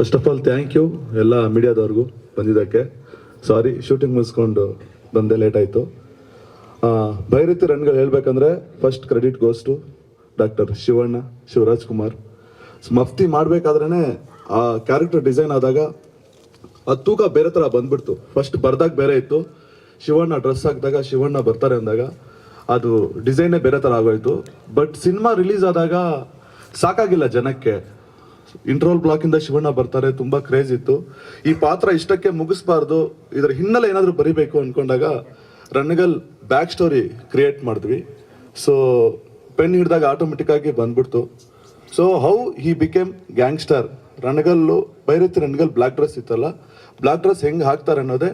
First of all thank you ಎಲ್ಲ ಮೀಡಿಯಾದವ್ರಿಗೂ ಬಂದಿದ್ದಕ್ಕೆ. ಸಾರಿ ಶೂಟಿಂಗ್ ಮುಗಿಸ್ಕೊಂಡು ಬಂದೆ ಲೇಟ್ ಆಯಿತು. ಭೈರತಿ ರನ್ಗಳು ಹೇಳ್ಬೇಕಂದ್ರೆ first credit goes to doctor Shivanna, Shivaraj Kumar. Mufti ಮಾಡಬೇಕಾದ್ರೇ ಆ ಕ್ಯಾರೆಕ್ಟರ್ ಡಿಸೈನ್ ಆದಾಗ ಆ ತೂಕ ಬೇರೆ ಥರ ಬಂದ್ಬಿಡ್ತು. ಫಸ್ಟ್ ಬರ್ದಾಗ ಬೇರೆ ಇತ್ತು. ಶಿವಣ್ಣ ಡ್ರೆಸ್ ಹಾಕಿದಾಗ ಶಿವಣ್ಣ ಬರ್ತಾರೆ ಅಂದಾಗ ಅದು ಡಿಸೈನೇ ಬೇರೆ ಥರ ಆಗೋಯ್ತು. ಬಟ್ ಸಿನಿಮಾ ರಿಲೀಸ್ ಆದಾಗ ಸಾಕಾಗಿಲ್ಲ ಜನಕ್ಕೆ. ಇಂಟ್ರೋಲ್ ಬ್ಲಾಕ್ ಇಂದ ಶಿವಣ್ಣ ಬರ್ತಾರೆ, ತುಂಬಾ ಕ್ರೇಜ್ ಇತ್ತು. ಈ ಪಾತ್ರ ಇಷ್ಟಕ್ಕೆ ಮುಗಿಸ್ಬಾರ್ದು, ಇದರ ಹಿನ್ನೆಲೆ ಏನಾದರೂ ಬರಿಬೇಕು ಅನ್ಕೊಂಡಾಗ ರಣ್ಣಗಲ್ ಬ್ಯಾಕ್ ಸ್ಟೋರಿ ಕ್ರಿಯೇಟ್ ಮಾಡಿದ್ವಿ. ಸೊ ಪೆನ್ ಹಿಡಿದಾಗ ಆಟೋಮೆಟಿಕ್ ಆಗಿ ಬಂದ್ಬಿಡ್ತು. So how he became gangster Ranagal Bhairathi Ranagal black dress ಇತ್ತಲ್ಲ ಬ್ಲಾಕ್ ಡ್ರೆಸ್ ಹೆಂಗೆ ಹಾಕ್ತಾರೆ ಅನ್ನೋದೇ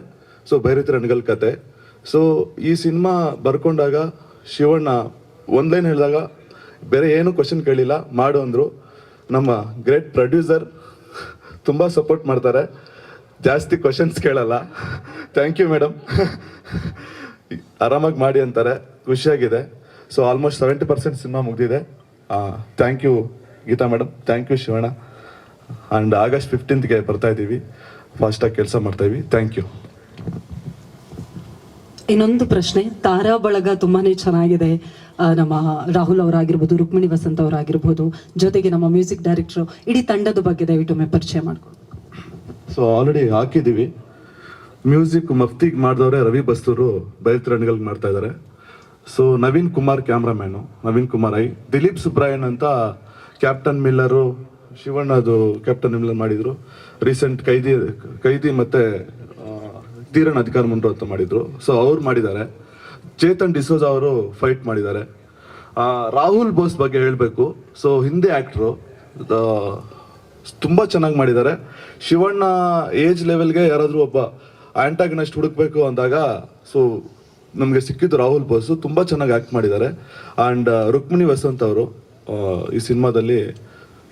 ಸೊ ಬೈರತಿ ರಣಗಲ್ ಕತೆ. ಸೊ ಈ ಸಿನಿಮಾ ಬರ್ಕೊಂಡಾಗ ಶಿವಣ್ಣ ಒಂದ್ ಲೈನ್ ಹೇಳಿದಾಗ, ಬೇರೆ ಏನು ಕ್ವಶನ್ ಕೇಳಿಲ್ಲ, ಮಾಡು ಅಂದ್ರು. ನಮ್ಮ ಗ್ರೇಟ್ ಪ್ರೊಡ್ಯೂಸರ್ ತುಂಬ ಸಪೋರ್ಟ್ ಮಾಡ್ತಾರೆ. ಜಾಸ್ತಿ ಕ್ವಶನ್ಸ್ ಕೇಳಲ್ಲ. ಥ್ಯಾಂಕ್ ಯು ಮೇಡಮ್ ಆರಾಮಾಗಿ ಮಾಡಿ ಅಂತಾರೆ. ಖುಷಿಯಾಗಿದೆ so almost seventy percent cinema ಮುಗಿದಿದೆ. Thank you Geetha madam thank you Shivanna. And August ಫಿಫ್ಟೀನ್ತ್ಗೆ ಬರ್ತಾ ಇದ್ದೀವಿ. ಫಾಸ್ಟಾಗಿ ಕೆಲಸ ಮಾಡ್ತಾ ಇದ್ದೀವಿ. ಥ್ಯಾಂಕ್ ಯು ಇನ್ನೊಂದು ಪ್ರಶ್ನೆ. ತಾರಾ ಬಳಗ ತುಂಬಾನೇ ಚೆನ್ನಾಗಿದೆ. ನಮ್ಮ ರಾಹುಲ್ ಅವರಾಗಿರ್ಬೋದು ರುಕ್ಮಿಣಿ ವಸಂತ್ ಅವರಾಗಿರ್ಬೋದು ಜೊತೆಗೆ ನಮ್ಮ ಮ್ಯೂಸಿಕ್ ಡೈರೆಕ್ಟರ್ ಇಡೀ ತಂಡದ ಬಗ್ಗೆ ದಯವಿಟ್ಟು ಪರಿಚಯ ಮಾಡ್ಕೊಂಡು ಸೊ ಆಲ್ರೆಡಿ ಹಾಕಿದ್ದೀವಿ. ಮ್ಯೂಸಿಕ್ ಮಫ್ತಿಗ್ ಮಾಡಿದವರೇ ರವಿ ಬಸ್ತೂರು ಬಯಲ್ತ್ರಣಗಳಿಗೆ ಮಾಡ್ತಾ ಇದ್ದಾರೆ ಸೊ ನವೀನ್ ಕುಮಾರ್ ಕ್ಯಾಮ್ರಾಮ್ಯಾನು ನವೀನ್ ಕುಮಾರ್ ಐ. ದಿಲೀಪ್ ಸುಬ್ರಾಯನ್ ಅಂತ ಕ್ಯಾಪ್ಟನ್ ಮಿಲ್ಲರು ಶಿವಣ್ಣದು ಕ್ಯಾಪ್ಟನ್ ಮಿಲ್ಲರ್ ಮಾಡಿದ್ರು. ರೀಸೆಂಟ್ ಕೈದಿ ಕೈದಿ ಮತ್ತೆ ಆ, ತೀರಣ ಅಧಿಕಾರ ಮುಂಡ್ರು ಅಂತ ಮಾಡಿದ್ರು. ಸೊ ಅವ್ರು ಮಾಡಿದ್ದಾರೆ. ಚೇತನ್ ಡಿಸೋಜ್ ಅವರು ಫೈಟ್ ಮಾಡಿದ್ದಾರೆ. ರಾಹುಲ್ ಬೋಸ್ ಬಗ್ಗೆ ಹೇಳಬೇಕು. ಸೊ ಹಿಂದೆ ಆ್ಯಕ್ಟ್ರು ತುಂಬ ಚೆನ್ನಾಗಿ ಮಾಡಿದ್ದಾರೆ. ಶಿವಣ್ಣ ಏಜ್ ಲೆವೆಲ್ಗೆ ಯಾರಾದರೂ ಒಬ್ಬ ಆಂಟಾಗನಸ್ಟ್ ಹುಡುಕ್ಬೇಕು ಅಂದಾಗ ಸೊ ನಮಗೆ ಸಿಕ್ಕಿದ್ದು ರಾಹುಲ್ ಬೋಸು. ತುಂಬ ಚೆನ್ನಾಗಿ ಆ್ಯಕ್ಟ್ ಮಾಡಿದ್ದಾರೆ. ಆ್ಯಂಡ್ ರುಕ್ಮಿಣಿ ವಸಂತ್ ಅವರು ಈ ಸಿನಿಮಾದಲ್ಲಿ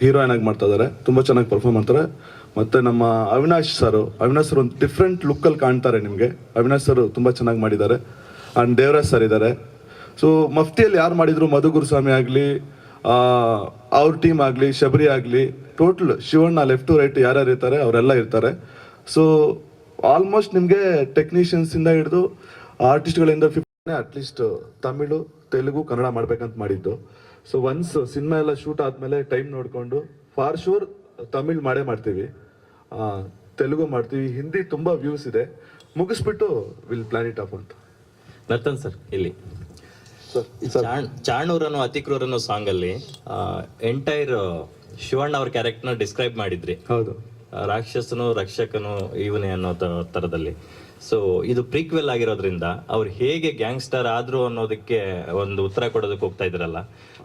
ಹೀರೋಯಿನ್ ಆಗಿ ಮಾಡ್ತಾ ಇದ್ದಾರೆ. ತುಂಬ ಚೆನ್ನಾಗಿ ಪರ್ಫಾರ್ಮ್ ಮಾಡ್ತಾರೆ. ಮತ್ತು ನಮ್ಮ ಅವಿನಾಶ್ ಸರ್ ಅವಿನಾಶ್ ಸರ್ ಒಂದು ಡಿಫ್ರೆಂಟ್ ಲುಕ್ಕಲ್ಲಿ ಕಾಣ್ತಾರೆ ನಿಮಗೆ. ಅವಿನಾಶ್ ಸರ್ ತುಂಬ ಚೆನ್ನಾಗಿ ಮಾಡಿದ್ದಾರೆ. ಆ್ಯಂಡ್ ದೇವರಾಜ್ ಸರ್ ಇದ್ದಾರೆ ಸೊ ಮಫ್ತಿಯಲ್ಲಿ ಯಾರು ಮಾಡಿದ್ರು? ಮಧು ಗುರುಸ್ವಾಮಿ ಆಗಲಿ ಅವ್ರ ಟೀಮ್ ಆಗಲಿ, ಶಬರಿ ಆಗಲಿ total Shivanna left to right ಯಾರ್ಯಾರು ಇರ್ತಾರೆ, ಅವರೆಲ್ಲ ಇರ್ತಾರೆ. ಸೊ ಆಲ್ಮೋಸ್ಟ್ ನಿಮಗೆ ಟೆಕ್ನಿಷಿಯನ್ಸಿಂದ ಹಿಡಿದು ಆರ್ಟಿಸ್ಟ್ಗಳಿಂದ fifty at least Tamil, Telugu, Kannada ಮಾಡ್ಬೇಕಂತ ಮಾಡಿದ್ದು. ಸೊ ಒನ್ಸ್ ಸಿನಿಮಾ ಎಲ್ಲ ಶೂಟ್ ಆದಮೇಲೆ ಟೈಮ್ ನೋಡಿಕೊಂಡು ಫಾರ್ ಶೂರ್ ತಮಿಳು ಮಾಡೇ ಮಾಡ್ತೀವಿ. ತೆಲುಗು ಮಾಡ್ತೀವಿ. ಹಿಂದಿ ತುಂಬ ವ್ಯೂಸ್ ಇದೆ. ಮುಗಿಸ್ಬಿಟ್ಟು ವಿಲ್ ಪ್ಲಾನಿಟ್ ಆಫ್ ಅಂತ. ನರ್ತನ್ ಸರ್ ಇಲ್ಲಿ. ಅನ್ನೋ ಅತಿಕ್ರೂರ್ ಅನ್ನೋ ಸಾಂಗ್ ಅಲ್ಲಿ ಎಂಟೈರ್ ಶಿವಣ್ಣ ಅವ್ರ ಕ್ಯಾರೆಕ್ಟರ್ ಡಿಸ್ಕ್ರೈಬ್ ಮಾಡಿದ್ರಿ. ಹೌದು. ರಾಕ್ಷಸನು ರಕ್ಷಕನು ಇವನೇ ಅನ್ನೋ ತರದಲ್ಲಿ. ಸೊ ಇದು ಪ್ರೀಕ್ವೆಲ್ ಆಗಿರೋದ್ರಿಂದ ಅವ್ರು ಹೇಗೆ ಗ್ಯಾಂಗ್ಸ್ಟರ್ ಆದ್ರು ಅನ್ನೋದಕ್ಕೆ ಒಂದು ಉತ್ತರ ಕೊಡೋದಕ್ಕೆ ಹೋಗ್ತಾ ಇದ್ರಲ್ಲ.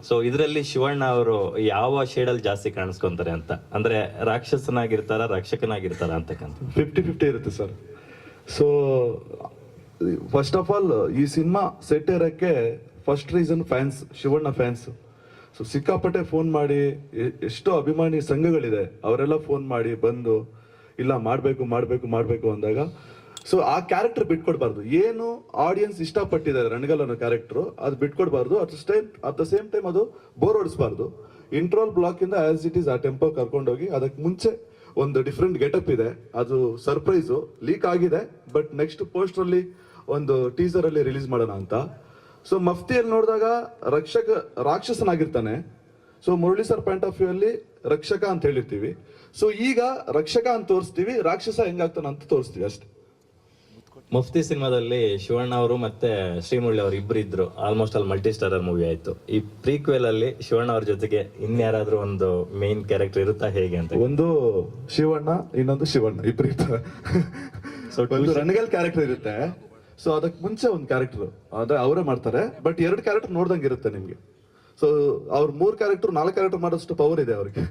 ಸೊ ಇದರಲ್ಲಿ ಶಿವಣ್ಣ ಅವರು ಯಾವ ಶೇಡಲ್ಲಿ ಜಾಸ್ತಿ ಕಾಣಿಸ್ಕೊಂತಾರೆ ಅಂತ. ಅಂದ್ರೆ ರಾಕ್ಷಸನಾಗಿರ್ತಾರ ರಕ್ಷಕನಾಗಿರ್ತಾರ ಅಂತಕ್ಕಂಥ. ಫಿಫ್ಟಿ ಫಿಫ್ಟಿ ಇರುತ್ತೆ sir. So first of all ಈ ಸಿನಿಮಾ ಸೆಟ್ ಇರೋಕ್ಕೆ first reason fans Shivanna fans so ಸಿಕ್ಕಾಪಟ್ಟೆ ಫೋನ್ ಮಾಡಿ ಎಷ್ಟೋ ಅಭಿಮಾನಿ ಸಂಘಗಳಿದೆ, ಅವರೆಲ್ಲ ಫೋನ್ ಮಾಡಿ, ಬಂದು, ಇಲ್ಲ, ಮಾಡಬೇಕು ಮಾಡಬೇಕು ಮಾಡಬೇಕು ಅಂದಾಗ. ಸೊ ಆ ಕ್ಯಾರೆಕ್ಟರ್ ಬಿಟ್ಕೊಡ್ಬಾರ್ದು. ಏನು ಆಡಿಯನ್ಸ್ ಇಷ್ಟಪಟ್ಟಿದ್ದಾರೆ ರಣಗಲ್ ಅನ್ನೋ ಕ್ಯಾರೆಕ್ಟರ್ ಅದು ಬಿಟ್ಕೊಡ್ಬಾರ್ದು. At at the same time ಅದು ಬೋರ್ ಹೊಡಿಸ್ಬಾರ್ದು. ಇಂಟ್ರೋಲ್ ಬ್ಲಾಕ್ ಇಂದ ಆಸ್ ಇಟ್ ಈಸ್ ಆ ಟೆಂಪೋ ಕರ್ಕೊಂಡೋಗಿ, ಅದಕ್ಕೆ ಮುಂಚೆ ಒಂದು ಡಿಫ್ರೆಂಟ್ ಗೆಟಪ್ ಇದೆ. ಅದು ಸರ್ಪ್ರೈಸು ಲೀಕ್ ಆಗಿದೆ. ಬಟ್ ನೆಕ್ಸ್ಟ್ ಪೋಸ್ಟರ್ ಅಲ್ಲಿ ಒಂದು ಟೀಸರ್ ಅಲ್ಲಿ ರಿಲೀಸ್ ಮಾಡೋಣ ಅಂತ. ಸೊ ಮಫ್ತಿಯಲ್ಲಿ ನೋಡಿದಾಗ ರಕ್ಷಕ ರಾಕ್ಷಸನಾಗಿರ್ತಾನೆ. So Murali sir point of view ಅಲ್ಲಿ ರಕ್ಷಕ ಅಂತ ಹೇಳಿರ್ತೀವಿ. ಸೊ ಈಗ ರಕ್ಷಕ ಅಂತ ತೋರಿಸ್ತೀವಿ ರಾಕ್ಷಸ ಹೆಂಗಾಗ್ತಾನ ಅಂತ ತೋರಿಸ್ತೀವಿ ಅಷ್ಟೇ. ಮುಫ್ತಿ ಸಿನಿಮಾದಲ್ಲಿ ಶಿವಣ್ಣ ಅವರು ಮತ್ತೆ ಶ್ರೀಮುಳ್ಳಿ ಅವರು ಇಬ್ರು ಇದ್ರು. ಆಲ್ಮೋಸ್ಟ್ ಅಲ್ಲಿ ಮಲ್ಟಿ ಸ್ಟಾರರ್ ಮೂವಿ ಆಯ್ತು. ಈ ಪ್ರೀಕ್ವೆಲ್ ಅಲ್ಲಿ ಶಿವಣ್ಣ ಅವ್ರ ಜೊತೆಗೆ ಇನ್ಯಾರಾದ್ರೂ ಒಂದು ಮೇನ್ ಕ್ಯಾರೆಕ್ಟರ್ ಇರುತ್ತಾ ಹೇಗೆ ಅಂತ ಒಂದು ಶಿವಣ್ಣ ಇನ್ನೊಂದು ಶಿವಣ್ಣ ಇಬ್ರು ಇರ್ತಾರೆ. ಸೊ ಕ್ಯಾರೆಕ್ಟರ್ ಇರುತ್ತೆ. ಸೊ ಅದಕ್ಕೆ ಮುಂಚೆ ಒಂದು ಕ್ಯಾರೆಕ್ಟರ್ ಅದೇ ಅವರೇ ಮಾಡ್ತಾರೆ. ಬಟ್ ಎರಡು ಕ್ಯಾರೆಕ್ಟರ್ ನೋಡ್ದಂಗೆ ಇರುತ್ತೆ ನಿಮಗೆ. ಸೊ ಅವ್ರ ಮೂರು ಕ್ಯಾರೆಕ್ಟರ್ ನಾಲ್ಕು ಕ್ಯಾರೆಕ್ಟರ್ ಮಾಡೋಷ್ಟು ಪವರ್ ಇದೆ ಅವ್ರಿಗೆ.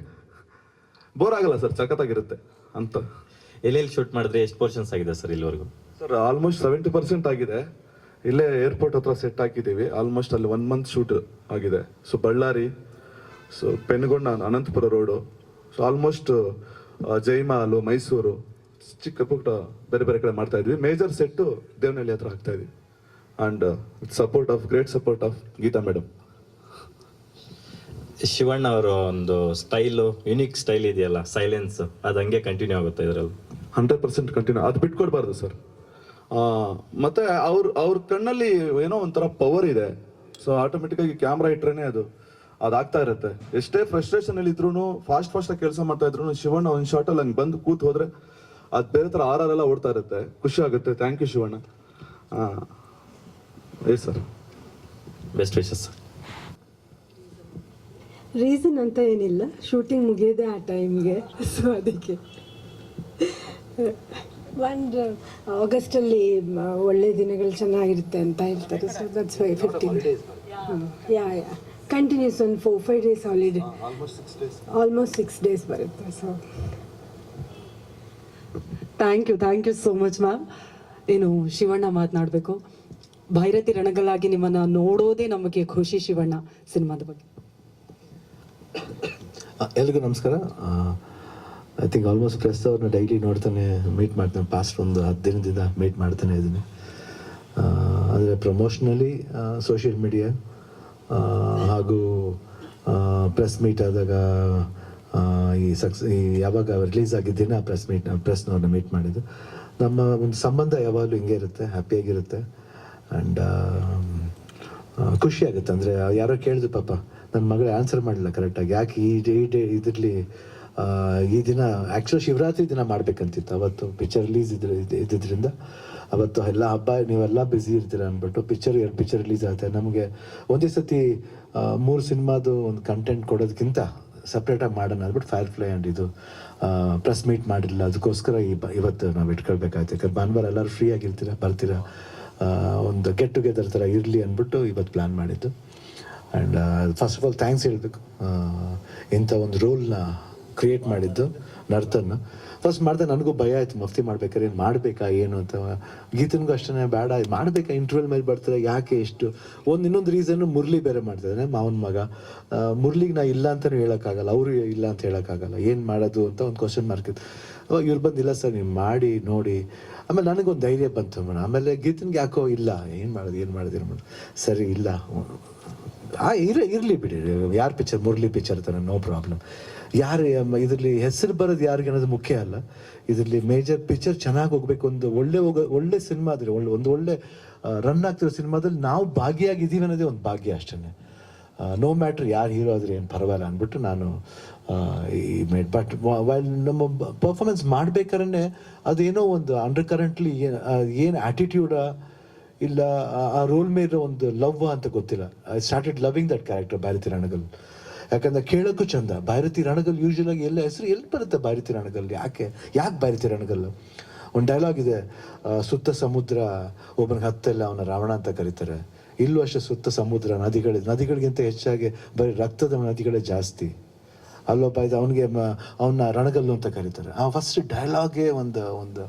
ಬೋರ್ ಆಗಲ್ಲ ಸರ್ ಸಖತ್ತಾಗಿರುತ್ತೆ ಅಂತ. ಎಲ್ಲೆಲ್ಲಿ ಶೂಟ್ ಮಾಡಿದ್ರೆ ಎಷ್ಟು ಪೋರ್ಷನ್ಸ್ ಆಗಿದೆ ಸರ್ ಇಲ್ಲಿವರೆಗೂ? ಸರ್ ಆಲ್ಮೋಸ್ಟ್ ಸೆವೆಂಟಿ ಪರ್ಸೆಂಟ್ ಆಗಿದೆ. ಇಲ್ಲೇ ಏರ್ಪೋರ್ಟ್ ಹತ್ರ ಸೆಟ್ ಹಾಕಿದ್ದೀವಿ. ಆಲ್ಮೋಸ್ಟ್ ಅಲ್ಲಿ ಒನ್ ಮಂತ್ ಶೂಟ್ ಆಗಿದೆ. So Ballari so Penukonda Anantapur road so almost ಜೈಮಾಲು Mysuru ಚಿಕ್ಕ ಪುಟ್ಟ ಬೇರೆ ಬೇರೆ ಕಡೆ ಮಾಡ್ತಾ ಇದ್ವಿ. ಮೇಜರ್ ಸೆಟ್ಟು ದೇವನಹಳ್ಳಿ ಹತ್ರ ಹಾಕ್ತಾ ಇದ್ವಿ. And support of great support of Geetha madam Shivanna ಅವರ ಒಂದು ಸ್ಟೈಲು ಯುನಿಕ್ ಸ್ಟೈಲ್ ಇದೆಯಲ್ಲ ಸೈಲೆನ್ಸ್ ಅದು ಹಂಗೆ ಕಂಟಿನ್ಯೂ ಆಗುತ್ತೆ ಇದರಲ್ಲಿ. ಹಂಡ್ರೆಡ್ ಪರ್ಸೆಂಟ್ ಕಂಟಿನ್ಯೂ ಅದು ಬಿಟ್ಕೊಡ್ಬಾರ್ದು ಸರ್. ಮತ್ತೆ ಅವ್ರ ಅವ್ರ ಕಣ್ಣಲ್ಲಿ ಏನೋ ಒಂಥರ ಪವರ್ ಇದೆ. ಸೊ ಆಟೋಮೆಟಿಕ್ಕಾಗಿ ಕ್ಯಾಮ್ರಾ ಇಟ್ರೇನೆ ಅದು ಅದಾಗ್ತಾ ಇರುತ್ತೆ. ಎಷ್ಟೇ ಫ್ರಸ್ಟ್ರೇಷನ್ ಅಲ್ಲಿ ಇದ್ರು ಫಾಸ್ಟ್ ಫಾಸ್ಟ್ ಆಗಿ ಕೆಲಸ ಮಾಡ್ತಾ ಇದ್ರು ಶಿವಣ್ಣ ಒಂದು ಶಾರ್ಟ್ ಅಲ್ಲಿ ಹಂಗೆ ಬಂದು ಕೂತ್ ಹೋದ್ರೆ ಅದ್ ಬೇರೆ ಥರ ಆರ್ ಎಲ್ಲ ಓಡ್ತಾ ಇರುತ್ತೆ. ಖುಷಿ ಆಗುತ್ತೆ. Thank you Shivanna. ಏ ಸರ್ ಬೆಸ್ಟ್ ವಿಶಸ್ ರೀಸನ್ ಅಂತ ಏನಿಲ್ಲ. ಶೂಟಿಂಗ್ ಮುಗಿಯೋದೆ ಆ ಟೈಮ್ಗೆ ಸೊ ಅದಕ್ಕೆ. ಒಂದು ಆಗಸ್ಟಲ್ಲಿ ಅಲ್ಲಿ ಒಳ್ಳೆ ದಿನಗಳು ಚೆನ್ನಾಗಿರುತ್ತೆ ಅಂತ ಹೇಳ್ತಾರೆ. So that's why fifteen yeah yeah continuous ಒಂದು four five days holiday almost six days ಬರುತ್ತೆ. So thank you thank you so much ma'am ಏನು, ಶಿವಣ್ಣ ಮಾತನಾಡಬೇಕು. ಭೈರತಿ ರಣಗಲಾಗಿ ನಿಮ್ಮನ್ನು ನೋಡೋದೇ ನಮಗೆ ಖುಷಿ ಶಿವಣ್ಣ ಸಿನಿಮಾದ ಬಗ್ಗೆ. ಎಲ್ರಿಗೂ ನಮಸ್ಕಾರ. ಐ ಥಿಂಕ್ ಆಲ್ಮೋಸ್ಟ್ ಪ್ರೆಸ್ ಅವ್ರನ್ನ ಡೈಲಿ ನೋಡ್ತಾನೆ ಮೀಟ್ ಮಾಡ್ತಾನೆ. ಪಾಸ್ಟ್ ಒಂದು ಹತ್ತು ದಿನದಿಂದ ಮೀಟ್ ಮಾಡ್ತಾನೆ ಇದ್ದೀನಿ. ಅಂದರೆ ಪ್ರಮೋಷನಲಿ ಸೋಷಿಯಲ್ ಮೀಡಿಯಾ ಹಾಗೂ ಪ್ರೆಸ್ ಮೀಟ್ ಆದಾಗ ಈ ಸಕ್ಸ್, ಈ ಯಾವಾಗ ರಿಲೀಸ್ ಆಗಿದ್ದೇನೆ ಆ ಪ್ರೆಸ್ ಮೀಟ್ ಪ್ರೆಸ್ನವ್ರನ್ನ ಮೀಟ್ ಮಾಡಿದ್ದು. ನಮ್ಮ ಒಂದು ಸಂಬಂಧ ಯಾವಾಗಲೂ ಹಿಂಗೆ ಇರುತ್ತೆ ಹ್ಯಾಪಿಯಾಗಿರುತ್ತೆ ಆ್ಯಂಡ್ ಖುಷಿ ಆಗುತ್ತೆ. ಅಂದರೆ ಯಾರೋ ಕೇಳಿದ್ರು, ಪಾಪ ನನ್ನ ಮಗಳು ಆನ್ಸರ್ ಮಾಡಲಿಲ್ಲ ಕರೆಕ್ಟಾಗಿ ಯಾಕೆ ಈ ಡೇ ಡೇ ಇದರಲ್ಲಿ ಈ ದಿನ ಆ್ಯಕ್ಚುಲಿ ಶಿವರಾತ್ರಿ ದಿನ ಮಾಡಬೇಕಂತಿತ್ತು. ಅವತ್ತು ಪಿಕ್ಚರ್ ರಿಲೀಸ್ ಇದ್ರ ಇದ್ದಿದ್ದರಿಂದ ಅವತ್ತು ಎಲ್ಲ ಹಬ್ಬ, ನೀವೆಲ್ಲ ಬ್ಯುಸಿ ಇರ್ತೀರ ಅಂದ್ಬಿಟ್ಟು ಪಿಕ್ಚರ್ ಎರಡು ಪಿಕ್ಚರ್ ರಿಲೀಸ್ ಆಗುತ್ತೆ. ನಮಗೆ ಒಂದೇ ಸತಿ ಮೂರು ಸಿನಿಮಾದು ಒಂದು ಕಂಟೆಂಟ್ ಕೊಡೋದಕ್ಕಿಂತ ಸಪ್ರೇಟಾಗಿ ಮಾಡೋಣ ಅಂದ್ಬಿಟ್ಟು ಫೈರ್ ಫ್ಲೈ ಆ್ಯಂಡ್ ಇದು ಪ್ರೆಸ್ ಮೀಟ್ ಮಾಡಿರಲಿಲ್ಲ. ಅದಕ್ಕೋಸ್ಕರ ಈ ಇವತ್ತು ನಾವು ಇಟ್ಕೊಳ್ಬೇಕಾಯ್ತು. ಯಾಕಂದ್ರೆ ಭಾನುವಾರ ಎಲ್ಲರೂ ಫ್ರೀ ಆಗಿರ್ತೀರ, ಬರ್ತೀರಾ ಒಂದು ಗೆಟ್ ಟುಗೆದರ್ ಥರ ಇರಲಿ ಅಂದ್ಬಿಟ್ಟು ಇವತ್ತು ಪ್ಲ್ಯಾನ್ ಮಾಡಿದ್ದು. And first of all thanks ಹೇಳಬೇಕು. ಇಂಥ ಒಂದು ರೋಲ್ನ ಕ್ರಿಯೇಟ್ ಮಾಡಿದ್ದು ನರ್ತನ್ನ. ಫಸ್ಟ್ ಮಾಡಿದೆ ನನಗೂ ಭಯ ಆಯ್ತು ಮಫ್ತಿ ಮಾಡ್ಬೇಕಾದ್ರೆ ಏನು ಮಾಡಬೇಕಾ, ಏನು ಅಂತ. ಗೀತನಿಗೂ ಅಷ್ಟೇ ಬೇಡ ಮಾಡಬೇಕಾ? ಇಂಟರ್ವ್ಯೂಲ್ ಮೇಲೆ ಬರ್ತಾರೆ, ಯಾಕೆ ಎಷ್ಟು ಒಂದು ಇನ್ನೊಂದು ರೀಸನ್ನು ಮುರಳಿ ಬೇರೆ ಮಾಡ್ತಿದ್ದಾನೆ ಮಾವನ ಮಗ ಮುರಳಿಗೆ ನಾ ಇಲ್ಲ ಅಂತಲೂ ಹೇಳೋಕ್ಕಾಗಲ್ಲ, ಅವರು ಇಲ್ಲ ಅಂತ ಹೇಳೋಕ್ಕಾಗಲ್ಲ. ಏನು ಮಾಡೋದು ಅಂತ ಒಂದು ಕ್ವಶನ್ ಮಾರ್ಕ್ ಇತ್ತು. ಅವಾಗ ಇವ್ರು ಬಂದಿಲ್ಲ ಸರ್, ನೀವು ಮಾಡಿ, ನೋಡಿ. ಆಮೇಲೆ ನನಗೊಂದು ಧೈರ್ಯ ಬಂತು ಮೇಡಮ್ ಆಮೇಲೆ ಗೀತನ್ಗೆ ಯಾಕೋ, ಇಲ್ಲ, ಏನು ಮಾಡೋದು ಏನು ಮಾಡೋದು ಏನು ಮಾಡೋದು? ಸರಿ, ಇಲ್ಲ. ಆ ಇರ ಇರಲಿ ಬಿಡಿ. ಯಾರು ಪಿಕ್ಚರ್ ಮುರಳಿ ಪಿಕ್ಚರ್ ಥರ ನೋ ಪ್ರಾಬ್ಲಮ್ ಯಾರು ಇದರಲ್ಲಿ ಹೆಸರು ಬರೋದು ಯಾರಿಗೆ ಅನ್ನೋದು ಮುಖ್ಯ ಅಲ್ಲ. ಇದರಲ್ಲಿ ಮೇಜರ್ ಪಿಕ್ಚರ್ ಚೆನ್ನಾಗಿ ಹೋಗ್ಬೇಕು ಒಂದು ಒಳ್ಳೆ ಹೋಗ, ಒಳ್ಳೆ ಸಿನಿಮಾ ಆದರೆ, ಒಳ್ಳೆ, ಒಂದು ಒಳ್ಳೆ ರನ್ ಆಗ್ತಿರೋ ಸಿನಿಮಾದಲ್ಲಿ ನಾವು ಭಾಗಿಯಾಗಿದ್ದೀವಿ ಅನ್ನೋದೇ ಒಂದು ಭಾಗ್ಯ ಅಷ್ಟೇ ನೋ ಮ್ಯಾಟ್ರ್ ಯಾರು ಹೀರೋ ಆದರೆ ಏನು ಪರವಾಗಿಲ್ಲ ಅಂದ್ಬಿಟ್ಟು ನಾನು ಈ ಮೇಡ್ ಬಟ್ ವೈಲ್ ನಮ್ಮ ಪರ್ಫಾರ್ಮೆನ್ಸ್ ಮಾಡ್ಬೇಕಾದ್ರೆ ಅದೇನೋ ಒಂದು ಅಂಡರ್ ಕರೆಂಟ್ಲಿ ಏನು ಆ್ಯಟಿಟ್ಯೂಡ ಇಲ್ಲ, ಆ- ಆ ರೋಲ್ ಮೇಲೆ ಒಂದು ಲವ್ ಅಂತ ಗೊತ್ತಿಲ್ಲ. I started loving that character Bhairathi Ranagal ಯಾಕಂದ್ರೆ ಕೇಳೋಕ್ಕೂ ಚಂದ. ಭಾರತಿ ರಣಗಲ್ ಯೂಶಲ್ ಎಲ್ಲ ಹೆಸರು ಎಲ್ಲಿ ಬರುತ್ತೆ ಭಾರತಿ ರಣಗಲ್ ಯಾಕೆ? ಯಾಕೆ ಭಾರತಿ ರಣಗಲ್ ಒಂದು ಡೈಲಾಗ್ ಇದೆ ಸುತ್ತ ಸಮುದ್ರ, ಒಬ್ಬನಿಗೆ ಹತ್ತೆಲ್ಲ ಅವನ ರಾವಣ ಅಂತ ಕರೀತಾರೆ. ಇಲ್ಲೂ ಅಷ್ಟೇ ಸುತ್ತ ಸಮುದ್ರ ನದಿಗಳು ನದಿಗಳಿಗಿಂತ ಹೆಚ್ಚಾಗಿ ಬರೀ ರಕ್ತದ ನದಿಗಳೇ ಜಾಸ್ತಿ. ಅಲ್ಲೊಬ್ಬ ಇದು ಅವನಿಗೆ ಅವನ್ನ ರಣಗಲ್ಲು ಅಂತ ಕರೀತಾರೆ. ಆ ಫಸ್ಟ್ ಡೈಲಾಗೇ ಒಂದು ಒಂದು,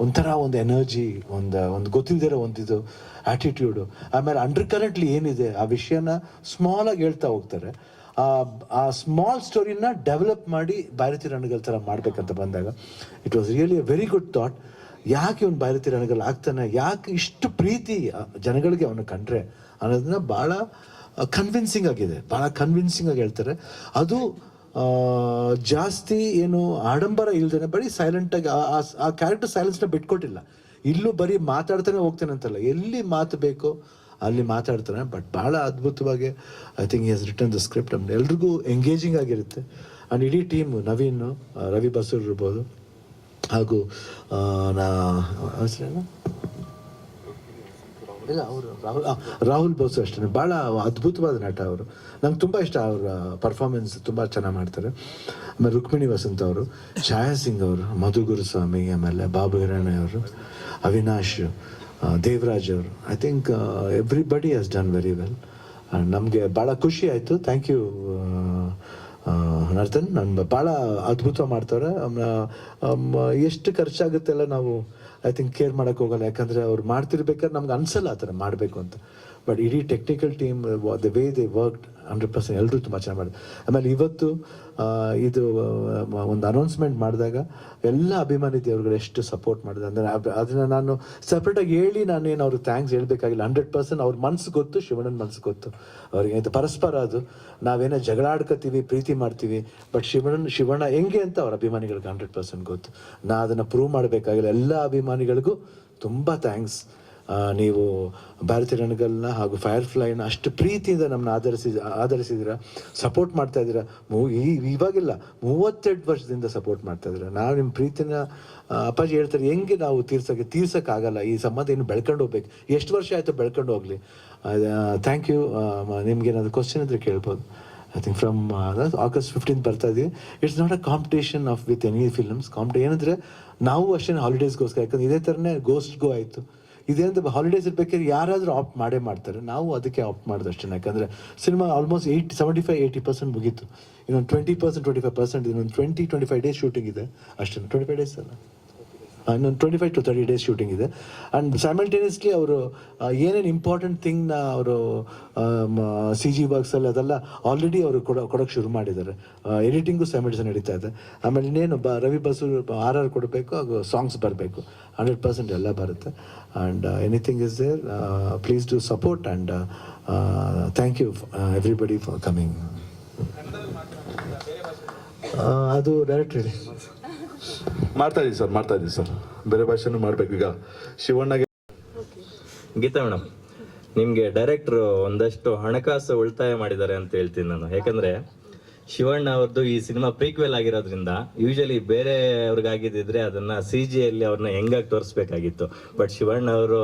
ಒಂಥರ ಒಂದು ಎನರ್ಜಿ ಒಂದು ಒಂದು ಗೊತ್ತಿಲ್ಲದಿರೋ ಒಂದಿದು ಇದು ಆಟಿಟ್ಯೂಡು ಆಮೇಲೆ ಅಂಡರ್ ಕರೆಂಟ್ಲಿ ಏನಿದೆ, ಆ ವಿಷಯನ ಸ್ಮಾಲಾಗಿ ಹೇಳ್ತಾ ಹೋಗ್ತಾರೆ. ಆ ಸ್ಮಾಲ್ ಸ್ಟೋರಿನ ಡೆವಲಪ್ ಮಾಡಿ ಭಾರತಿ ರಣಗಲ್ ಥರ ಮಾಡಬೇಕಂತ ಬಂದಾಗ it was really a very good thought ಯಾಕೆ ಇವನು ಭಾರತಿ ರಣಗಲ್ ಆಗ್ತಾನೆ? ಯಾಕೆ ಇಷ್ಟು ಪ್ರೀತಿ ಜನಗಳಿಗೆ ಅವನು ಕಂಡ್ರೆ? ಅನ್ನೋದನ್ನ ಭಾಳ ಕನ್ವಿನ್ಸಿಂಗ್ ಆಗಿದೆ. ಭಾಳ ಕನ್ವಿನ್ಸಿಂಗ್ ಆಗಿ ಹೇಳ್ತಾರೆ. ಅದು ಜಾಸ್ತಿ ಏನು ಆಡಂಬರ ಇಲ್ದೇನೆ ಬರೀ ಸೈಲೆಂಟಾಗಿ ಆ ಕ್ಯಾರೆಕ್ಟರ್ ಸೈಲೆನ್ಸ್ನ ಬಿಟ್ಕೊಟ್ಟಿಲ್ಲ. ಇಲ್ಲೂ ಬರೀ ಮಾತಾಡ್ತಾನೆ ಹೋಗ್ತಾನೆ ಅಂತಲ್ಲ. ಎಲ್ಲಿ ಮಾತು ಬೇಕೋ ಅಲ್ಲಿ ಮಾತಾಡ್ತಾರೆ. ಬಟ್ ಭಾಳ ಅದ್ಭುತವಾಗಿ I think has return the script ನಮ್ದು ಎಲ್ರಿಗೂ ಎಂಗೇಜಿಂಗ್ ಆಗಿರುತ್ತೆ. ಆ್ಯಂಡ್ ಇಡೀ ಟೀಮ್ ನವೀನ್ ರವಿ ಬಸೂರ್ ಇರ್ಬೋದು. ಹಾಗೂ ನಾ ಇಲ್ಲ, ಅವರು, ರಾಹುಲ್ ರಾಹುಲ್ ಬೋಸು ಅಷ್ಟೇ ಭಾಳ ಅದ್ಭುತವಾದ ನಟ ಅವರು. ನಂಗೆ ತುಂಬ ಇಷ್ಟ ಅವರ ಪರ್ಫಾರ್ಮೆನ್ಸ್ ತುಂಬ ಚೆನ್ನಾಗಿ ಮಾಡ್ತಾರೆ. ಆಮೇಲೆ ರುಕ್ಮಿಣಿ ವಸಂತ್ ಅವರು, ಛಾಯಾ ಸಿಂಗ್ ಅವರು ಮಧು ಗುರುಸ್ವಾಮಿ ಆಮೇಲೆ ಬಾಬು ಹಿರಾಣೆ ಅವರು, ಅವಿನಾಶ್ ದೇವರಾಜ್ ಅವರು. I think everybody has done very well ನಮಗೆ ಭಾಳ ಖುಷಿ ಆಯಿತು. ಥ್ಯಾಂಕ್ ಯು ನರ್ತನ್ ನನ್ನ ಭಾಳ ಅದ್ಭುತ ಮಾಡ್ತಾರೆ ಆಮ್, ಎಷ್ಟು ಖರ್ಚಾಗುತ್ತೆಲ್ಲ ನಾವು ಐ ಥಿಂಕ್ ಕೇರ್ ಮಾಡೋಕ್ಕೋಗಲ್ಲ ಯಾಕಂದರೆ ಅವ್ರು ಮಾಡ್ತಿರ್ಬೇಕಾದ್ರೆ ನಮ್ಗೆ ಅನಿಸಲ್ಲ ಆ ಥರ ಮಾಡಬೇಕು ಅಂತ. ಬಟ್ ಇಡೀ technical team the way they work hundred percent ಎಲ್ಲರೂ ತುಂಬ ಚೆನ್ನಾಗಿ ಮಾಡಿದ್ರು. ಆಮೇಲೆ ಇವತ್ತು ಇದು ಒಂದು ಅನೌನ್ಸ್ಮೆಂಟ್ ಮಾಡಿದಾಗ ಎಲ್ಲ ಅಭಿಮಾನಿ ದೇವರುಗಳು ಎಷ್ಟು ಸಪೋರ್ಟ್ ಮಾಡಿದೆ ಅಂದರೆ ಅದನ್ನು ನಾನು ಸಪ್ರೇಟಾಗಿ ಹೇಳಿ ನಾನು ಏನು ಅವ್ರಿಗೆ ಥ್ಯಾಂಕ್ಸ್ ಹೇಳಬೇಕಾಗಿಲ್ಲ. ಹಂಡ್ರೆಡ್ ಪರ್ಸೆಂಟ್ ಅವ್ರ ಮನ್ಸು ಗೊತ್ತು, ಶಿವಣ್ಣನ ಮನ್ಸು ಗೊತ್ತು. ಅವ್ರಿಗೆ ಇದು ಪರಸ್ಪರ ಅದು. ನಾವೇನೋ ಜಗಳ ಆಡ್ಕೋತೀವಿ ಪ್ರೀತಿ ಮಾಡ್ತೀವಿ ಬಟ್ ಶಿವಣ್ಣನ, ಶಿವಣ್ಣ ಹೆಂಗೆ ಅಂತ ಅವ್ರ ಅಭಿಮಾನಿಗಳಿಗೆ ಹಂಡ್ರೆಡ್ ಪರ್ಸೆಂಟ್ ಗೊತ್ತು. ನಾ ಅದನ್ನು ಪ್ರೂವ್ ಮಾಡಬೇಕಾಗಿಲ್ಲ. ಎಲ್ಲ ಅಭಿಮಾನಿಗಳಿಗೂ ತುಂಬ ಥ್ಯಾಂಕ್ಸ್ ನೀವು ಭಾರತೀಯ ರಣಗಲ್ನ ಹಾಗೂ ಫೈರ್ ಫ್ಲೈನ ಅಷ್ಟು ಪ್ರೀತಿಯಿಂದ ನಮ್ಮನ್ನ ಆಧರಿಸಿ ಆಧರಿಸಿದ್ದೀರಾ ಸಪೋರ್ಟ್ ಮಾಡ್ತಾ ಇದ್ದೀರಾ. ಮೂ, ಈ, ಇವಾಗಿಲ್ಲ, ಮೂವತ್ತೆರಡು ವರ್ಷದಿಂದ ಸಪೋರ್ಟ್ ಮಾಡ್ತಾ ಇದ್ದೀರಾ. ನಾವು ನಿಮ್ಮ ಪ್ರೀತಿನ ಅಪ್ಪಾಜಿ ಹೇಳ್ತಾರೆ, ಹೆಂಗೆ ನಾವು ತೀರ್ಸೋಕ್ಕೆ, ತೀರ್ಸೋಕ್ಕಾಗಲ್ಲ, ಈ ಸಂಬಂಧ ಏನು ಬೆಳ್ಕೊಂಡು ಹೋಗ್ಬೇಕು. ಎಷ್ಟು ವರ್ಷ ಆಯಿತು ಬೆಳ್ಕೊಂಡು ಹೋಗಲಿ? ಥ್ಯಾಂಕ್ ಯು ನಿಮ್ಗೆ ಏನಾದರೂ ಕ್ವಶನ್ ಇದ್ರೆ ಕೇಳ್ಬೋದು. I think from August fifteen ಬರ್ತಾ ಇದೀವಿ. It's not a competition of with any films compete ಏನಂದರೆ, ನಾವು ಅಷ್ಟೇ ಹಾಲಿಡೇಸ್ಗೋಸ್ಕರ ಯಾಕಂದ್ರೆ ಇದೇ ಥರನೇ ಗೋಸ್ಟ್ಗೂ ಆಯಿತು. ಇದೇನಂದ್ರೆ ಹಾಲಿಡೇಸ್ ಇರ್ಬೇಕಾದ್ರೆ ಯಾರಾದರೂ ಆಪ್ಟ್ ಮಾಡೇ ಮಾಡ್ತಾರೆ. ನಾವು ಅದಕ್ಕೆ ಆಪ್ಟ್ ಮಾಡೋದು ಅಷ್ಟೇ ಯಾಕಂದರೆ cinema almost eight seventy five eighty percent ಮುಗೀತು. ಇನ್ನೊಂದು twenty percent twenty five percent ಇನ್ನೊಂದು twenty twenty five days shooting ಇದೆ. ಅಷ್ಟೇ ಟ್ವೆಂಟಿ ಫೈವ್ ಡೇಸ್ ಅಲ್ಲ. ಇನ್ನೊಂದು twenty five to thirty days shooting ಇದೆ. ಆ್ಯಂಡ್ ಸೈಮಲ್ಟೇನಿಯಸ್ಲಿ ಅವರು ಏನೇನು ಇಂಪಾರ್ಟೆಂಟ್ ಥಿಂಗ್ನ ಅವರು ಸಿ ಜಿ ಬಾಕ್ಸಲ್ಲಿ ಅದೆಲ್ಲ ಆಲ್ರೆಡಿ ಅವರು ಕೊಡ ಕೊಡೋಕ್ಕೆ ಶುರು ಮಾಡಿದ್ದಾರೆ. ಎಡಿಟಿಂಗು ಸೈಮಲ್ಟೇಸ್ ನಡೀತಾ ಇದೆ. ಆಮೇಲೆ ಇನ್ನೇನು ಬ ರವಿ ಬಸು ಆರ್ ಆರ್ ಕೊಡಬೇಕು ಹಾಗೂ ಸಾಂಗ್ಸ್ ಬರಬೇಕು. ಹಂಡ್ರೆಡ್ ಪರ್ಸೆಂಟ್ ಎಲ್ಲ ಬರುತ್ತೆ. And anything is there please do support and thank you everybody for coming ಅದು ಡೈರೆಕ್ಟ್ ಹೇಳಿ. ಮಾಡ್ತಾ ಇದೀವಿ ಸರ್, ಮಾಡ್ತಾ ಇದೀವಿ ಸರ್. ಬೇರೆ ಭಾಷೆನೂ ಮಾಡ್ಬೇಕು ಈಗ. ಶಿವಣ್ಣಗೆ ಗೀತಾ ಮೇಡಮ್ ನಿಮಗೆ ಡೈರೆಕ್ಟರ್ ಒಂದಷ್ಟು ಹಣಕಾಸು ಉಳಿತಾಯ ಮಾಡಿದ್ದಾರೆ ಅಂತ ಹೇಳ್ತೀನಿ ನಾನು. ಯಾಕಂದ್ರೆ ಶಿವಣ್ಣ ಅವ್ರದ್ದು ಈ ಸಿನಿಮಾ ಪ್ರೀಕ್ವೆಲ್ ಆಗಿರೋದ್ರಿಂದ ಯೂಶಲಿ ಬೇರೆ ಅವ್ರಿಗಾಗಿದ್ದಿದ್ರೆ ಅದನ್ನ ಸಿ ಜಿಯಲ್ಲಿ ಅವ್ರನ್ನ ಹೆಂಗಾಗಿ ತೋರಿಸ್ಬೇಕಾಗಿತ್ತು. ಬಟ್ ಶಿವಣ್ಣ ಅವರು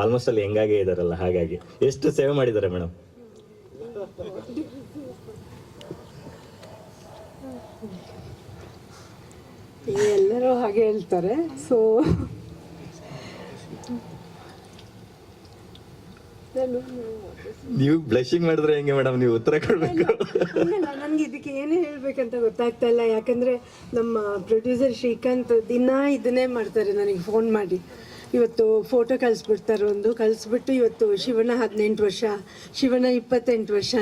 ಆಲ್ಮೋಸ್ಟ್ ಅಲ್ಲಿ ಹೆಂಗಾಗೇ ಇದಾರಲ್ಲ, ಹಾಗಾಗಿ. ಎಷ್ಟು ಸೇವೆ ಮಾಡಿದ್ದಾರೆ ಮೇಡಮ್ ಎಲ್ಲರೂ ಹಾಗೆ ಹೇಳ್ತಾರೆ ಸೊ ನೀವು ಬ್ಲಶಿಂಗ್ ಮಾಡಿದ್ರೆ ಹೆಂಗೆ ಮೇಡಮ್ ನೀವು ಉತ್ತರ ಕೊಡಬೇಕು. ನನಗೆ ಇದಕ್ಕೆ ಏನೇ ಹೇಳ್ಬೇಕಂತ ಗೊತ್ತಾಗ್ತಾ ಇಲ್ಲ. ಯಾಕಂದ್ರೆ ನಮ್ಮ ಪ್ರೊಡ್ಯೂಸರ್ ಶ್ರೀಕಾಂತ್ ದಿನ ಇದನ್ನೇ ಮಾಡ್ತಾರೆ ನನಗೆ ಫೋನ್ ಮಾಡಿ. ಇವತ್ತು ಫೋಟೋ ಕಳಿಸ್ಬಿಡ್ತಾರೆ ಒಂದು. ಕಳಿಸ್ಬಿಟ್ಟು ಇವತ್ತು ಶಿವನ ಹದಿನೆಂಟು ವರ್ಷ ಶಿವನ ಇಪ್ಪತ್ತೆಂಟು ವರ್ಷ,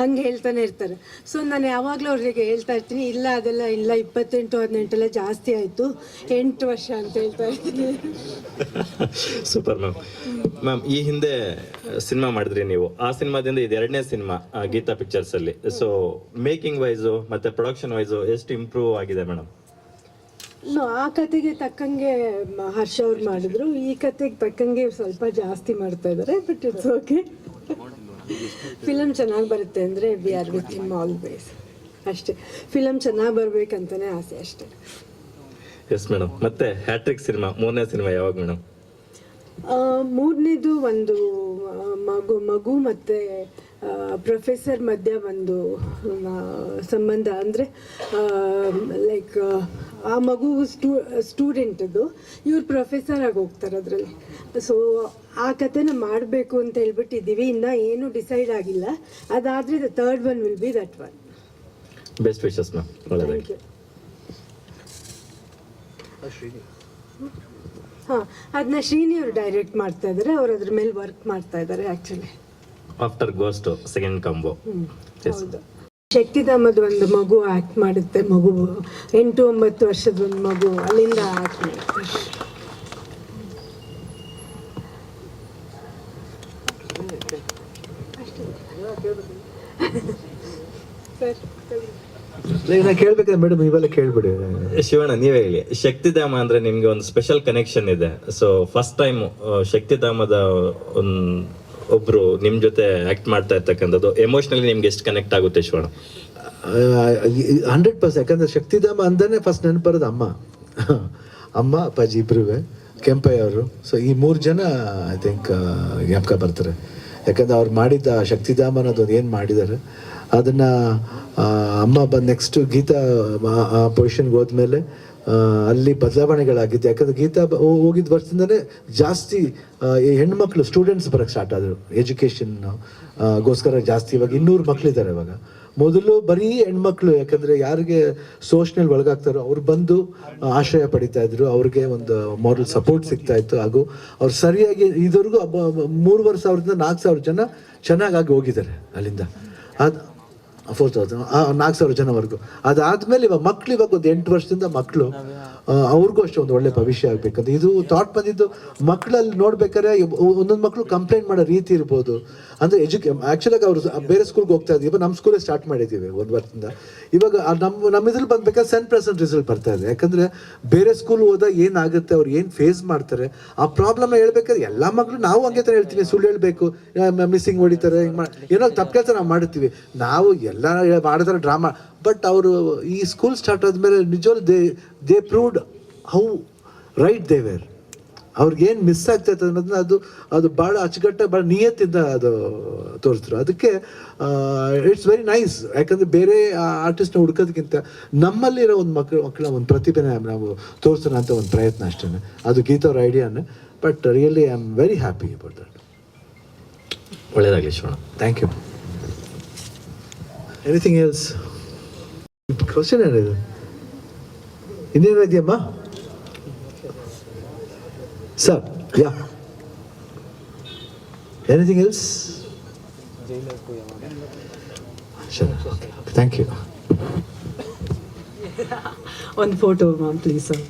ಹಂಗೆ ಹೇಳ್ತಾನೆ ಇರ್ತಾರೆ. ಸೊ ನಾನು ಯಾವಾಗಲೂ ಅವ್ರಿಗೆ ಹೇಳ್ತಾ ಇರ್ತೀನಿ, ಇಲ್ಲ ಅದೆಲ್ಲ ಇಲ್ಲ, ಇಪ್ಪತ್ತೆಂಟು ಹದಿನೆಂಟೆಲ್ಲ ಜಾಸ್ತಿ ಆಯಿತು, ಎಂಟು ವರ್ಷ ಅಂತ ಹೇಳ್ತಾ ಇರ್ತೀನಿ. ಸೂಪರ್ ಮ್ಯಾಮ್ ಮ್ಯಾಮ್ ಈ ಹಿಂದೆ ಸಿನಿಮಾ ಮಾಡಿದ್ರಿ ನೀವು. ಆ ಸಿನಿಮಾದಿಂದ ಇದು ಎರಡನೇ ಸಿನಿಮಾ ಗೀತಾ ಪಿಕ್ಚರ್ಸ್ ಅಲ್ಲಿ. ಸೊ ಮೇಕಿಂಗ್ ವೈಸು ಮತ್ತೆ ಪ್ರೊಡಕ್ಷನ್ ವೈಸು ಎಷ್ಟು ಇಂಪ್ರೂವ್ ಆಗಿದೆ ಮೇಡಮ್ ಆ ಕತೆಗೆ ತಕ್ಕಂಗೆ ಹರ್ಷ ಅವ್ರು ಮಾಡಿದ್ರು. ಈ ಕತೆಗೆ ತಕ್ಕಂಗೆ ಸ್ವಲ್ಪ ಜಾಸ್ತಿ ಮಾಡ್ತಾ ಇದ್ದಾರೆ ಬಟ್ ಇಟ್ಸ್ ಓಕೆ ಫಿಲಮ್ ಚೆನ್ನಾಗಿ ಬರುತ್ತೆ ಅಂದರೆ we are with him always ಅಷ್ಟೇ. ಫಿಲಮ್ ಚೆನ್ನಾಗಿ ಬರ್ಬೇಕಂತಾನೆ ಆಸೆ ಅಷ್ಟೇ. ಎಸ್ ಮೇಡಮ್ ಮತ್ತೆ ಹ್ಯಾಟ್ರಿಕ್ ಸಿನಿಮಾ ಮೂರನೇ ಸಿನಿಮಾ ಯಾವಾಗ ಮೇಡಮ್ ಮೂರನೇದು ಒಂದು ಮಗು ಮಗು ಮತ್ತು ಪ್ರೊಫೆಸರ್ ಮಧ್ಯ ಒಂದು ಸಂಬಂಧ ಅಂದರೆ ಲೈಕ್ ಆ ಮಗು ಸ್ಟೂ ಸ್ಟೂಡೆಂಟದ್ದು ಇವ್ರು ಪ್ರೊಫೆಸರ್ ಆಗಿ ಹೋಗ್ತಾರೆ ಅದರಲ್ಲಿ. ಸೊ ಆ ಕಥೆನ ಮಾಡಬೇಕು ಅಂತ ಹೇಳ್ಬಿಟ್ಟಿದ್ದೀವಿ. ಇನ್ನೂ ಏನು ಡಿಸೈಡ್ ಆಗಿಲ್ಲ. ಅದಾದರೆ the third one will be that one best wishes ma'am thank you ಹಾಂ ಅದನ್ನ ಶ್ರೀನಿ ಅವರು ಡೈರೆಕ್ಟ್ ಮಾಡ್ತಾ ಇದ್ದಾರೆ ಅವ್ರು ಅದ್ರ ಮೇಲೆ ವರ್ಕ್ ಮಾಡ್ತಾ ಇದ್ದಾರೆ actually after ghost second combo yes ಹೌದು. ಶಕ್ತಿಧಾಮದ ಒಂದು ಮಗು ಆ್ಯಕ್ಟ್ ಮಾಡುತ್ತೆ ಮಗು. ಎಂಟು ಒಂಬತ್ತು ವರ್ಷದ ಒಂದು ಮಗು. ಅಲ್ಲಿಂದ ಆ್ಯಕ್ಟ್ ಮಾಡುತ್ತೆ ನಾ ಕೇಳ್ಬೇಕಾದ್ರೆ ಮೇಡಮ್ ಇವೆಲ್ಲ ಕೇಳ್ಬಿಡಿ. ಶಿವಣ್ಣ ನೀವೇ ಹೇಳಿ. ಶಕ್ತಿಧಾಮ ಅಂದ್ರೆ ನಿಮ್ಗೆ ಒಂದು ಸ್ಪೆಷಲ್ ಕನೆಕ್ಷನ್ ಇದೆ. ಸೊ ಫಸ್ಟ್ ಟೈಮ್ ಶಕ್ತಿಧಾಮದ ಒಂದ್ ಒಬ್ರು ನಿಮ್ ಜೊತೆ ಆಕ್ಟ್ ಮಾಡ್ತಾ ಇರ್ತಕ್ಕಂಥದ್ದು ಎಮೋಷನಲಿ ನಿಮ್ಗೆ ಎಷ್ಟು ಕನೆಕ್ಟ್ ಆಗುತ್ತೆ ಶಿವಣ ಹಂಡ್ರೆಡ್ ಪರ್ಸೆಂಟ್ ಯಾಕಂದ್ರೆ ಶಕ್ತಿಧಾಮ ಅಂತಾನೆ ಫಸ್ಟ್ ನೆನಪು ಬರೋದು ಅಮ್ಮ. ಅಮ್ಮ, ಅಪ್ಪಾಜಿ ಇಬ್ರುವೆ ಕೆಂಪಯ್ಯ ಅವರು ಸೊ ಈ ಮೂರು ಜನ ಐ ಥಿಂಕ್ ಜ್ಞಾಪಕ ಬರ್ತಾರೆ. ಯಾಕಂದ್ರೆ ಅವ್ರು ಮಾಡಿದ್ದ ಶಕ್ತಿಧಾಮ ಅನ್ನೋದು ಏನು ಮಾಡಿದ್ದಾರೆ ಅದನ್ನ ಅಮ್ಮ ಬಂದು ನೆಕ್ಸ್ಟ್ ಗೀತಾ ಪೊಸಿಷನ್ಗೆ ಹೋದ್ಮೇಲೆ ಅಲ್ಲಿ ಬದಲಾವಣೆಗಳಾಗಿತ್ತು ಯಾಕಂದ್ರೆ ಗೀತಾ ಹೋಗಿದ್ದ ವರ್ಷದಿಂದಲೇ ಜಾಸ್ತಿ ಹೆಣ್ಮಕ್ಳು ಸ್ಟೂಡೆಂಟ್ಸ್ ಬರೋಕ್ಕೆ ಸ್ಟಾರ್ಟ್ ಆದರು. ಎಜುಕೇಷನ್ ಗೋಸ್ಕರ ಜಾಸ್ತಿ ಇವಾಗ ಇನ್ನೂರು ಮಕ್ಕಳಿದ್ದಾರೆ ಇವಾಗ. ಮೊದಲು ಬರೀ ಹೆಣ್ಮಕ್ಳು, ಯಾಕಂದ್ರೆ ಯಾರಿಗೆ ಸೋಷನಲ್ ಒಳಗಾಗ್ತಾರೋ ಅವ್ರು ಬಂದು ಆಶ್ರಯ ಪಡಿತಾ ಇದ್ರು. ಅವ್ರಿಗೆ ಒಂದು ಮಾರಲ್ ಸಪೋರ್ಟ್ ಸಿಗ್ತಾ ಇತ್ತು. ಹಾಗೂ ಅವ್ರು ಸರಿಯಾಗಿ ಇದುವರೆಗೂ ಮೂರುವರೆ ಸಾವಿರದಿಂದ ನಾಲ್ಕು ಸಾವಿರ ಜನ ಚೆನ್ನಾಗಾಗಿ ಹೋಗಿದ್ದಾರೆ ಅಲ್ಲಿಂದ. ಅದು ಫೋರ್ ತೌಸಂಡ್ ನಾಲ್ಕು ಸಾವಿರ ಜನವರೆಗೂ ಅದಾದ್ಮೇಲೆ ಇವಾಗ ಮಕ್ಳು ಇವಾಗ ಒಂದು ಎಂಟು ವರ್ಷದಿಂದ ಮಕ್ಕಳು ಅವ್ರಿಗೂ ಅಷ್ಟೇ ಒಂದು ಒಳ್ಳೆ ಭವಿಷ್ಯ ಆಗ್ಬೇಕಂತ. ಇದು ಥಾಟ್ ಬಂದಿದ್ದು ಮಕ್ಕಳಲ್ಲಿ ನೋಡ್ಬೇಕಾದ್ರೆ ಒಂದೊಂದು ಮಕ್ಕಳು ಕಂಪ್ಲೇಂಟ್ ಮಾಡೋ ರೀತಿ ಇರ್ಬೋದು. ಅಂದ್ರೆ ಎಜುಕೇ ಆ್ಯಕ್ಚುಲಾಗಿ ಅವರು ಬೇರೆ ಸ್ಕೂಲ್ಗೆ ಹೋಗ್ತಾ ಇದ್ದೀವಿ ನಮ್ಮ ಸ್ಕೂಲೇ ಸ್ಟಾರ್ಟ್ ಮಾಡಿದ್ದೀವಿ ಒಂದು ವರ್ಷದಿಂದ. ಇವಾಗ ನಮ್ಮ ನಮ್ಮ ಇದ್ರಲ್ಲಿ ಬಂದ್ಬೇಕಾದ್ರೆ ಸೆನ್ ಪರ್ಸೆಂಟ್ ರಿಸಲ್ಟ್ ಬರ್ತಾ ಇದೆ. ಯಾಕಂದ್ರೆ ಬೇರೆ ಸ್ಕೂಲ್ ಹೋದಾಗ ಏನಾಗುತ್ತೆ, ಅವ್ರು ಏನು ಫೇಸ್ ಮಾಡ್ತಾರೆ, ಆ ಪ್ರಾಬ್ಲಮ್ ಹೇಳ್ಬೇಕಾದ್ರೆ ಎಲ್ಲ ಮಕ್ಕಳು ನಾವು ಹಂಗೆ ಥರ ಹೇಳ್ತೀವಿ. ಸುಳ್ಳು ಹೇಳಬೇಕು. ಮಿಸ್ಸಿಂಗ್ ಹೊಡಿತಾರೆ, ಹಿಂಗೆ ಮಾಡಿ ಏನೋ ತಪ್ಪು ಕೆಲಸ ನಾವು ಮಾಡ್ತೀವಿ. ನಾವು ಎಲ್ಲ ಮಾಡಿದ್ರೆ ಡ್ರಾಮಾ ಬಟ್ ಅವರು ಈ ಸ್ಕೂಲ್ ಸ್ಟಾರ್ಟ್ ಆದಮೇಲೆ ನಿಜವಾಗ್ಲೂ they they proved how right they were ಅವ್ರಿಗೇನು ಮಿಸ್ ಆಗ್ತೈತೆ ಅನ್ನೋದನ್ನ ಅದು ಅದು ಭಾಳ ಅಚ್ಚುಕಟ್ಟಾಗಿ ಭಾಳ ನಿಯತ್ತಿಂದ ಅದು ತೋರಿಸಿದ್ರು. ಅದಕ್ಕೆ ಇಟ್ಸ್ ವೆರಿ ನೈಸ್ ಯಾಕಂದರೆ ಬೇರೆ ಆರ್ಟಿಸ್ಟ್ನ ಹುಡ್ಕೋದಕ್ಕಿಂತ ನಮ್ಮಲ್ಲಿರೋ ಒಂದು ಮಕ್ಕಳು ಮಕ್ಕಳ ಒಂದು ಪ್ರತಿಭೆನ ನಾವು ತೋರಿಸೋಣ ಅಂತ ಒಂದು ಪ್ರಯತ್ನ ಅಷ್ಟೇ ಅದು ಗೀತವ್ರ ಐಡಿಯಾನೆ but really I am very happy about that ಒಳ್ಳೆಯದಾಗಲಿ Shivanna thank you anything else question ಏನಿದೆ ಇನ್ನೇನು ಇದೆಯಮ್ಮ sir yeah anything else thank you ಒಂದು ಫೋಟೋ ಮ್ಯಾಮ್ ಪ್ಲೀಸ್ ಸರ್